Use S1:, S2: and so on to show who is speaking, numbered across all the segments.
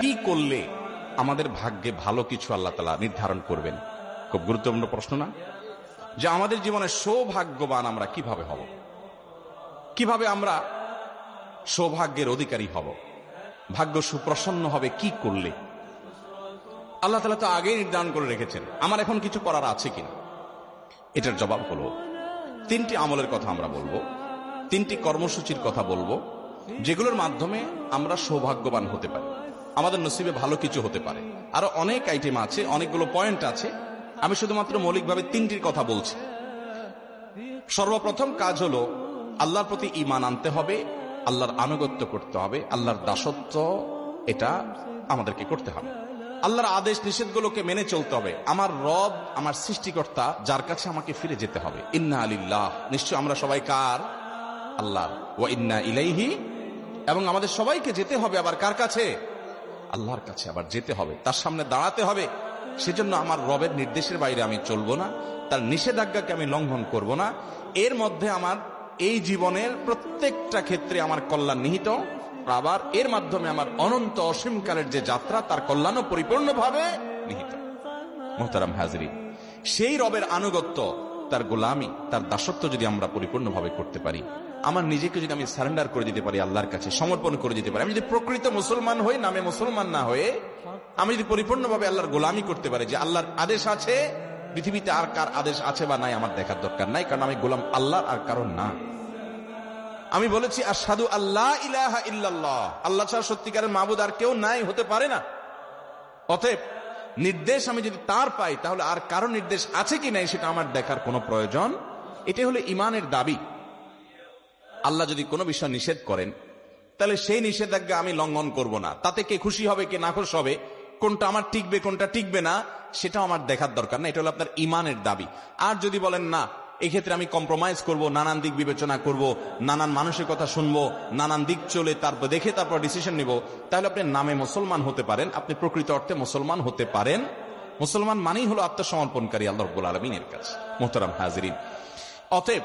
S1: কি করলে আমাদের ভাগ্যে ভালো কিছু আল্লাহ তালা নির্ধারণ করবেন? খুব গুরুত্বপূর্ণ প্রশ্ন না? যে আমাদের জীবনে সৌভাগ্যবান আমরা কীভাবে হব? কীভাবে আমরা সৌভাগ্যের অধিকারী হব? ভাগ্য সুপ্রসন্ন হবে কি করলে? আল্লাহ তালা তো আগেই নির্ধারণ করে রেখেছেন। আমার এখন কিছু করার আছে কিনা? এটার জবাব হলো, তিনটি আমলের কথা আমরা বলব। তিনটি কর্মসূচির কথা বলব, যেগুলোর মাধ্যমে আমরা সৌভাগ্যবান হতে পারি। আমাদের নসিবে ভালো কিছু হতে পারে। আরও অনেক আইটেম আছে, অনেকগুলো পয়েন্ট আছে। আমি শুধুমাত্র মৌলিকভাবে তিনটির কথা বলছি। সর্বপ্রথম কাজ হলো, আল্লাহর প্রতি ইমান আনতে হবে, আল্লাহর আনুগত্য করতে হবে, আল্লাহর দাসত্ব এটা আমাদেরকে করতে হবে। আল্লাহর আদেশ নিষেধগুলোকে মেনে চলতে হবে। আমার রব, আমার সৃষ্টিকর্তা, যার কাছে আমাকে ফিরে যেতে হবে। ইন্না আলিল্লাহ নিশ্চয় আমরা সবাই কার? আল্লাহ। ও ইন্না ইলাইহি, এবং আমাদের সবাইকে যেতে হবে আবার কার কাছে? আল্লাহর কাছে আবার যেতে হবে, তার সামনে দাঁড়াতে হবে। সেজন্য আমার রবের নির্দেশের বাইরে আমি চলবো না, তার নিষেধাজ্ঞাকে আমি লঙ্ঘন করব না। এর মধ্যে আমার এই জীবনের প্রত্যেকটা ক্ষেত্রে আমার কল্যাণ নিহিত আবার এর মাধ্যমে আমার অনন্ত অসীমকালের যে যাত্রা, তার কল্যাণও পরিপূর্ণভাবে নিহিত। মোহতারাম হাজরি সেই রবের আনুগত্য তার গোলামি, তার দাসত্ব যদি আমরা পরিপূর্ণভাবে করতে পারি, আমার নিজেকে যদি আমি সারেন্ডার করে দিতে পারি আল্লাহর কাছে, সমর্পণ করে দিতে পারি, আমি যদি প্রকৃত মুসলমান হই, নামে মুসলমান না হয়ে, আমি যদি পরিপূর্ণভাবে আল্লাহর গোলামি করতে পারি যে আল্লাহর আদেশ আছে, পৃথিবীতে আর কার আদেশ আছে বা নাই, আমার দেখার দরকার নাই, কারণ আমি গোলাম আল্লাহ আর কারণ না। আমি বলেছি আর সাধু আল্লাহ ইলাহা ইল্লাল্লাহ। আল্লাহ ছাড়া সত্যিকারের মাহবুদ আর কেউ নাই, হতে পারে না। অতএব নির্দেশ আমি যদি তার পাই, তাহলে আর কারও নির্দেশ আছে কি নাই সেটা আমার দেখার কোনো প্রয়োজন? এটা হলো ইমানের দাবি। আল্লাহ যদি কোনো বিষয় নিষেধ করেন, তাহলে সেই নিষেধাজ্ঞা আমি লঙ্ঘন করব না। তাতে কে খুশি হবে, কে না খুশ হবে, কোনটা আমার টিকবে, কোনটা টিকবে না, সেটাও আমার দেখার দরকার না। এটা হলো আপনার ইমানের দাবি। আর যদি বলেন না এই ক্ষেত্রে আমি কম্প্রোমাইজ করব, নানান দিক বিবেচনা করব, নানান মানুষের কথা শুনব, নানান দিক চলে তারপর দেখে তারপর ডিসিশন নিব। তাহলে আপনি নামে মুসলমান হতে পারেন, আপনি প্রকৃত অর্থে মুসলমান হতে পারেন। মুসলমান মানেই হলো আত্মসমর্পণকারী আল্লাহ রব্বুল আলমিনের কাছে মোহতারাম হাজরিন। অতএব,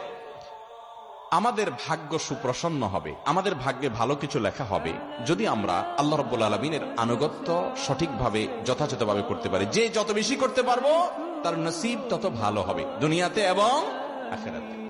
S1: আমাদের ভাগ্য সুপ্রসন্ন হবে, আমাদের ভাগ্যে ভালো কিছু লেখা হবে, যদি আমরা আল্লাহ রব্বুল আলমিনের আনুগত্য সঠিকভাবে, যথাযথভাবে করতে পারি। যে যত বেশি করতে পারব, তার নসিব তত ভালো হবে। দুনিয়াতে এবং a Gerard.